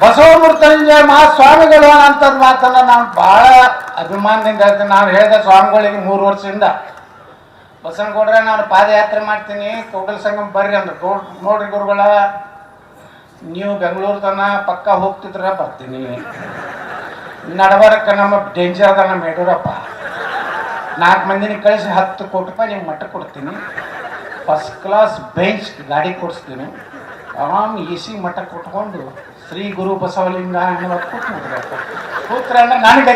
ಬಸವಮೂರ್ತಂಜಯ ಮಹಾಸ್ವಾಮಿಗಳು ಅಂತದ್ ಮಾತನ್ನ ನಾನು ಬಹಳ ಅಭಿಮಾನದಿಂದ ಹೇಳ್ತೀನಿ. ನಾನು ಹೇಳಿದ ಸ್ವಾಮಿಗಳಿಗೆ ಮೂರು ವರ್ಷದಿಂದ. ಬಸವನಗೌಡ್ರೆ, ನಾನು ಪಾದಯಾತ್ರೆ ಮಾಡ್ತೀನಿ. ಕೂಡಲ ಸಂಗಮ ಬರ್ರಿ ಅಂದ್ರೆ. ನೋಡ್ರಿ ಗುರುಗಳ, ನೀವು ಬೆಂಗಳೂರು ತನ ಪಕ್ಕ ಹೋಗ್ತಿದ್ರ ಬರ್ತೀನಿ. ನಡಬರಕ್ಕೆ, ನಮ್ಮ ಡೇಂಜರ್ ಅದ ನಮ್ಮ ಯಡಿಯೂರಪ್ಪ. ನಾಲ್ಕು ಮಂದಿನ ಕಳಿಸಿ ಹತ್ತು ಕೋಟಿ ರೂಪಾಯಿ ನಿಮ್ಗೆ ಮಟ್ಟ ಕೊಡ್ತೀನಿ. ಫಸ್ಟ್ ಕ್ಲಾಸ್ ಬೆಂಚ್ ಗಾಡಿ ಕೊಡಿಸ್ತೀನಿ. ಆರಾಮ್ ಇಸಿ ಮಟ್ಟ ಕೊಟ್ಕೊಂಡು ಶ್ರೀ ಗುರು ಬಸವಲಿಂಗ ಅನ್ನೋದು ಕೂತ್ಕೊಂಡ್ರೆ ಕೂತ್ರೆ ಅಂದ್ರೆ ನನಗೆ